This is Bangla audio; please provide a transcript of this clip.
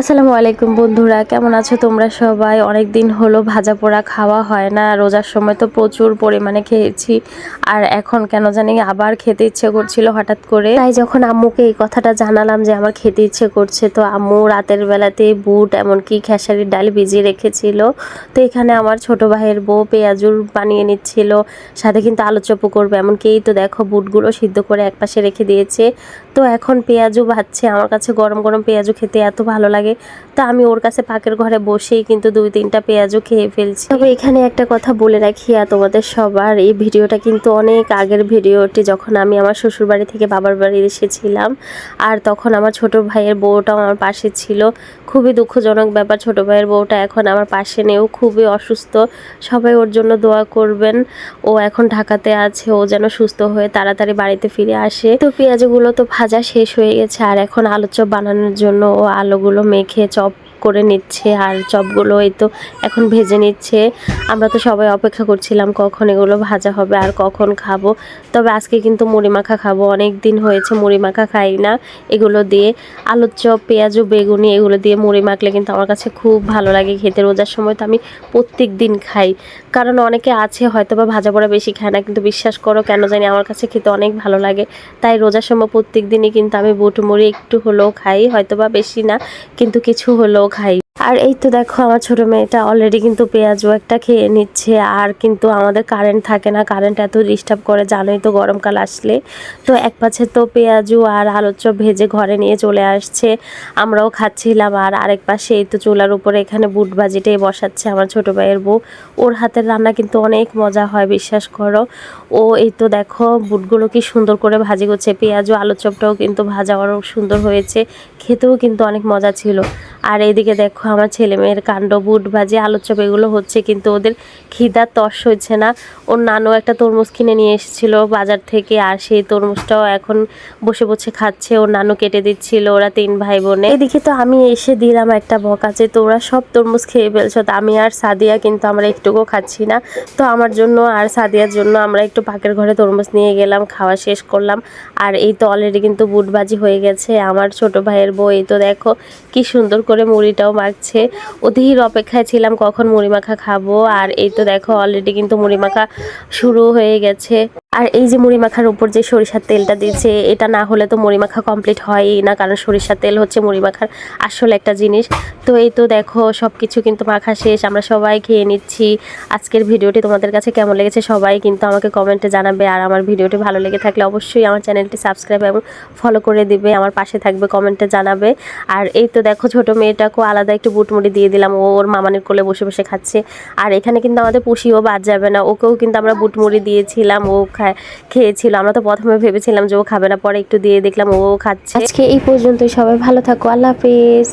আসসালামু আলাইকুম বন্ধুরা, কেমন আছো তোমরা সবাই? অনেক দিন হলো ভাজা পোড়া খাওয়া হয় না, রোজার সময় তো প্রচুর পরিমাণে খেয়েছি। আর এখন কেন জানি আবার খেতে ইচ্ছে করছিল হঠাৎ করে। তাই যখন আম্মুকে এই কথাটা জানালাম যে আমার খেতে ইচ্ছে করছে, তো আম্মু রাতের বেলাতে বুট, এমনকি খেসারির ডাল ভিজিয়ে রেখেছিল। তো এখানে আমার ছোট ভাইয়ের বউ পেঁয়াজুর বানিয়ে নিচ্ছিল, সাথে কিন্তু আলু চপও করবে। এমনকি এই তো দেখো, বুটগুলো সিদ্ধ করে একপাশে রেখে দিয়েছে। তো এখন পেঁয়াজু ভাজছে। আমার কাছে গরম গরম পেঁয়াজু খেতে এত ভালো লাগে তো আমি ওর কাছে পাকের ঘরে বসেই কিন্তু দুই তিনটা পেঁয়াজও খেয়ে ফেলছি। তবে এখানে একটা কথা বলে রাখি আর তোমাদের সবার, এই ভিডিওটা কিন্তু অনেক আগের ভিডিওটি যখন আমি আমার শ্বশুর বাড়ি থেকে বাবার বাড়ি এসেছিলাম, আর তখন আমার ছোট ভাইয়ের বউটাও আমার পাশে ছিল। খুবই দুঃখজনক ব্যাপার, ছোট ভাইয়ের বউটা এখন আমার পাশে নেও খুবই অসুস্থ, সবাই ওর জন্য দোয়া করবেন। ও এখন ঢাকাতে আছে, ও যেন সুস্থ হয়ে তাড়াতাড়ি বাড়িতে ফিরে আসে। তো পেঁয়াজগুলো তো ভাজা শেষ হয়ে গেছে, আর এখন আলু চপ বানানোর জন্য ও আলুগুলো মেখে চপ করে নিচ্ছে আর চপগুলো এই তো এখন ভেজে নিচ্ছে। আমরা তো সবাই অপেক্ষা করছিলাম কখন এগুলো ভাজা হবে আর কখন খাব। তবে আজকে কিন্তু মুড়ি মাখা খাব। অনেক দিন হয়েছে মুড়ি মাখা খাই না এগুলো দিয়ে। আলুর চপ, পেঁয়াজু, বেগুনি এগুলো দিয়ে মুড়ি মাখলে কিন্তু আমার কাছে খুব ভালো লাগে খেতে। রোজার সময় তো আমি প্রত্যেক দিন খাই। কারণ অনেকে আছে হয়তো বা ভাজা পোড়া বেশি খায় না, কিন্তু বিশ্বাস করো কেন জানি আমার কাছে খেতে অনেক ভালো লাগে। তাই রোজার সময় প্রত্যেক দিনই কিন্তু আমি বুট মুড়ি একটু হলেও খাই। হয়তো বা বেশি না, কিন্তু কিছু হলেও খাই আর এই তো দেখো, আমার ছোট মেয়েটা অলরেডি কিন্তু পেঁয়াজও একটা খেয়ে নিচ্ছে। আর কিন্তু আমাদের কারেন্ট থাকে না কারেন্ট এত ডিস্টার্ব করে, জানোই তো গরমকাল আসলে। তো এক পাশে তো পেঁয়াজু আর আলুর চপ ভেজে ঘরে নিয়ে চলে আসছে, আমরাও খাচ্ছিলাম। আর আরেক পাশে এই তো চুলার উপরে এখানে বুট ভাজিটাই বসাচ্ছে আমার ছোট ভাইয়ের বউ। ওর হাতের রান্না কিন্তু অনেক মজা হয়, বিশ্বাস করো। ও এই তো দেখো, বুটগুলো কি সুন্দর করে ভাজি করছে। পেঁয়াজু আলুর চপটাও কিন্তু ভাজা অনেক সুন্দর হয়েছে। খেতেও কিন্তু অনেক মজা ছিল। আর এইদিকে দেখো আমার ছেলে মেয়ের কাণ্ড, বুট ভাজি আলুর চপ এগুলো হচ্ছে কিন্তু ওদের খিদার তর্স হচ্ছে না। ওর নানু একটা তরমুজ কিনে নিয়ে এসেছিল বাজার থেকে আর সেই তরমুজটাও এখন বসে বসে খাচ্ছে। ওর নানু কেটে দিচ্ছিল, ওরা তিন ভাই বোনে এদিকে তো আমি এসে দিলাম একটা বকাচে তো ওরা সব তরমুজ খেয়ে ফেলছো। তো আমি আর সাদিয়া কিন্তু আমরা একটুকুও খাচ্ছি না। তো আমার জন্য আর সাদিয়ার জন্য আমরা একটু পাকের ঘরে তরমুজ নিয়ে গেলাম, খাওয়া শেষ করলাম। আর এই তো অলরেডি কিন্তু বুটবাজি হয়ে গেছে। আমার ছোট ভাইয়ের বউ, এই তো দেখো কি সুন্দর করে মুড়িটাও মাখছে অধীর অপেক্ষায় ছিলাম কখন মুড়ি মাখা খাব। আর এই তো দেখো অলরেডি কিন্তু মুড়ি মাখা শুরু হয়ে গেছে। আর এই যে মুড়ি মাখার উপর যে সরিষার তেলটা দিয়েছে এটা না হলে তো মুড়ি মাখা কমপ্লিট হয়ই না, কারণ সরিষার তেল হচ্ছে মুড়ি মাখার আসল একটা জিনিস। তো এই তো দেখো সব কিছু কিন্তু মাখা শেষ, আমরা সবাই খেয়ে নিচ্ছি। আজকের ভিডিওটি তোমাদের কাছে কেমন লেগেছে সবাই কিন্তু আমাকে কমেন্টে জানাবে, আর আমার ভিডিওটি ভালো লেগে থাকলে অবশ্যই আমার চ্যানেলটি সাবস্ক্রাইব এবং ফলো করে দিবে, আমার পাশে থাকবে, কমেন্টে জানাবে। আর এই তো দেখো, ছোট মেয়েটাকেও আলাদা একটু বুটমুড়ি দিয়ে দিলাম, ও ওর মামানের কোলে বসে বসে খাচ্ছে। আর এখানে কিন্তু আমাদের পুষিও বাদ যাবে না, ওকেও কিন্তু আমরা বুটমুড়ি দিয়েছিলাম, ও খায়, খেয়েছিল। আমরা তো প্রথমে ভেবেছিলাম যে ও খাবে না, পরে একটু দিয়ে দেখলাম ও খাচ্ছে। আজকে এই পর্যন্তই, সবাই ভালো থাকো, আল্লাহ হাফিজ।